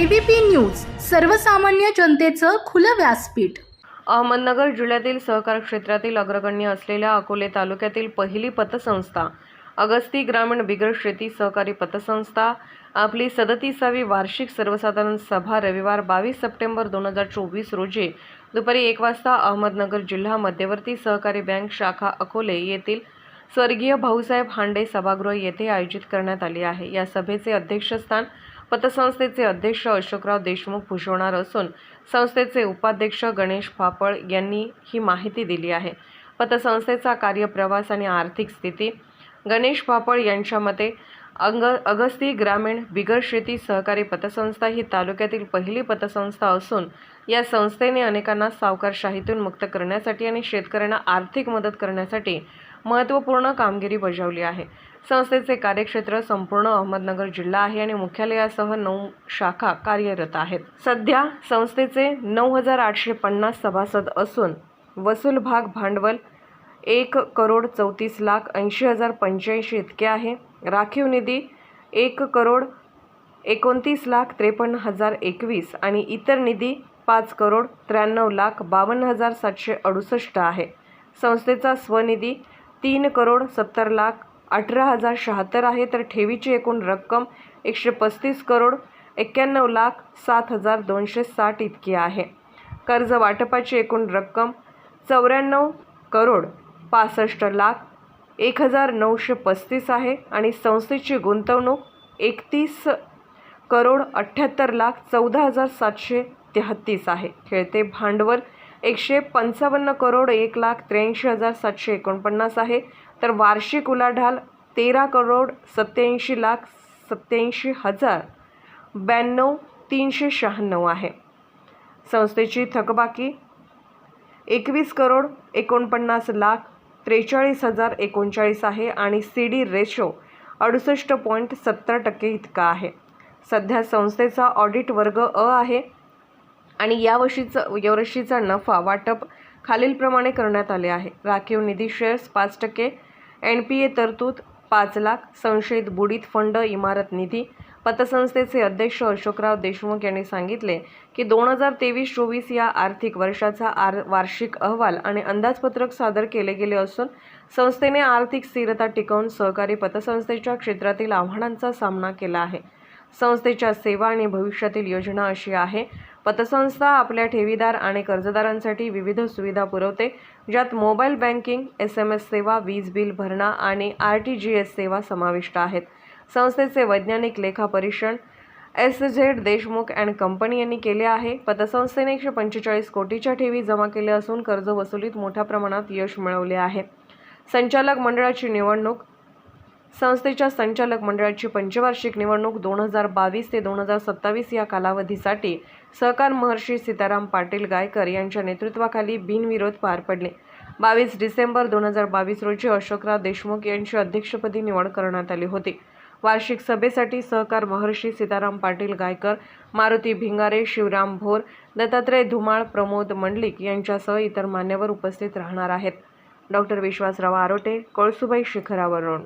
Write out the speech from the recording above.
ABP news सर्वसामान्य जनतेचं खुलं व्यासपीठ. अहमदनगर जिल्ह्यातील सहकार क्षेत्रातील अग्रगण्य असलेल्या अकोले तालुक्यातील पहिली पतसंस्था अगस्ती ग्रामीण बिगर शेती सहकारी पतसंस्था आपली सदतीसावी वार्षिक सर्वसाधारण सभा रविवार बावीस सप्टेंबर दोन हजार चोवीस रोजी दुपारी एक वाजता अहमदनगर जिल्हा मध्यवर्ती सहकारी बँक शाखा अकोले येथील स्वर्गीय भाऊसाहेब हांडे सभागृह येथे आयोजित करण्यात आली आहे. या सभेचे अध्यक्षस्थान पतसंस्थेचे अध्यक्ष अशोकराव देशमुख भूषवणार असून संस्थेचे उपाध्यक्ष गणेश फापळ यांनी ही माहिती दिली आहे. पतसंस्थेचा कार्यप्रवास आणि आर्थिक स्थिती. गणेश फापळ यांच्या मते अंग अगस्ती ग्रामीण बिगर शेती सहकारी पतसंस्था ही तालुक्यातील पहिली पतसंस्था असून या संस्थेने अनेकांना सावकारशाहीतून मुक्त करण्यासाठी आणि शेतकऱ्यांना आर्थिक मदत करण्यासाठी महत्त्वपूर्ण कामगिरी बजावली आहे. संस्थेचे कार्यक्षेत्र संपूर्ण अहमदनगर जिल्हा आहे आणि मुख्यालयासह नऊ शाखा कार्यरत आहेत. सध्या संस्थेचे नऊ हजार आठशे पन्नास सभासद असून वसूल भाग भांडवल एक करोड चौतीस लाख ऐंशी हजार पंच्याऐंशी इतके आहे. राखीव निधी एक करोड एकोणतीस लाख त्रेपन्न हजार एकवीस आणि इतर निधी पाच करोड त्र्याण्णव लाख बावन्न हजार सातशे अडुसष्ट आहे. संस्थेचा स्वनिधी तीन करोड सत्तर लाख अठरा हजार शहात्तर आहे तर ठेवीची एकूण रक्कम एकशे पस्तीस करोड एक्क्याण्णव लाख सात हजार दोनशे साठ इतकी आहे. कर्ज वाटपाची एकूण रक्कम चौऱ्याण्णव करोड पासष्ट लाख एक हजार नऊशे पस्तीस आहे आणि संस्थेची गुंतवणूक एकतीस करोड अठ्ठ्याहत्तर लाख चौदा हजार सातशे तेहत्तीस आहे. खेळते भांडवल एकशे पंचावन्न करोड एक लाख त्र्याऐंशी हजार सातशे एकोणपन्नास आहे. तर वार्षिक उलाढाल तेरा करोड सत्याऐंशी लाख सत्याऐंशी हजार ब्याण्णव तीनशे शहाण्णव आहे. संस्थेची थकबाकी एकवीस करोड एकोणपन्नास लाख त्रेचाळीस हजार एकोणचाळीस आहे आणि सी डी रेशो अडुसष्ट पॉईंट सत्तर टक्के इतका आहे. सध्या संस्थेचा ऑडिट वर्ग अ आहे. आणि यावर्षीचं यावर्षीचा नफा वाटप खालीलप्रमाणे करण्यात आले आहे. राखीव निधी शेअर्स पाच टक्के एन पी ए तरतूद पाच लाख संशयित बुडीत फंड इमारत निधी. पतसंस्थेचे अध्यक्ष अशोकराव देशमुख यांनी सांगितले की दोन हजार तेवीस चोवीस या आर्थिक वर्षाचा आर वार्षिक अहवाल आणि अंदाजपत्रक सादर केले गेले असून संस्थेने आर्थिक स्थिरता टिकवून सहकारी पतसंस्थेच्या क्षेत्रातील आव्हानांचा सामना केला आहे. संस्थेच्या सेवा आणि भविष्यातील योजना अशी आहे पतसंस्था आपल्या ठेवीदार आणि कर्जदारांसाठी विविध सुविधा पुरवते ज्यात mobile banking S M S सेवा वीज बिल भरणा आणि आर टी जी एस सेवा समाविष्ट आहेत. संस्थेचे वैज्ञानिक लेखापरीक्षण S Z Deshmukh and company यांनी केले आहे. पतसंस्थेने एकशे पंचेचाळीस कोटीच्या ठेवी जमा केल्या असून कर्ज वसुलीत मोठ्या प्रमाणात यश मिळवले आहे. संचालक मंडळाची निवडणूक संस्थेच्या संचालक मंडळाची पंचवार्षिक निवडणूक दोन हजार बावीस ते दोन हजार सत्तावीस या कालावधीसाठी सहकार महर्षी सीताराम पाटील गायकर यांच्या नेतृत्वाखाली बिनविरोध पार पडले. बावीस डिसेंबर दोन हजार बावीस रोजी अशोकराव देशमुख यांची अध्यक्षपदी निवड करण्यात आली होती. वार्षिक सभेसाठी सहकार महर्षी सीताराम पाटील गायकर मारुती भिंगारे शिवराम भोर दत्तात्रय धुमाळ प्रमोद मंडलिक यांच्यासह इतर मान्यवर उपस्थित राहणार आहेत. डॉक्टर विश्वासराव आरोटे कळसुबाई शिखरावरून.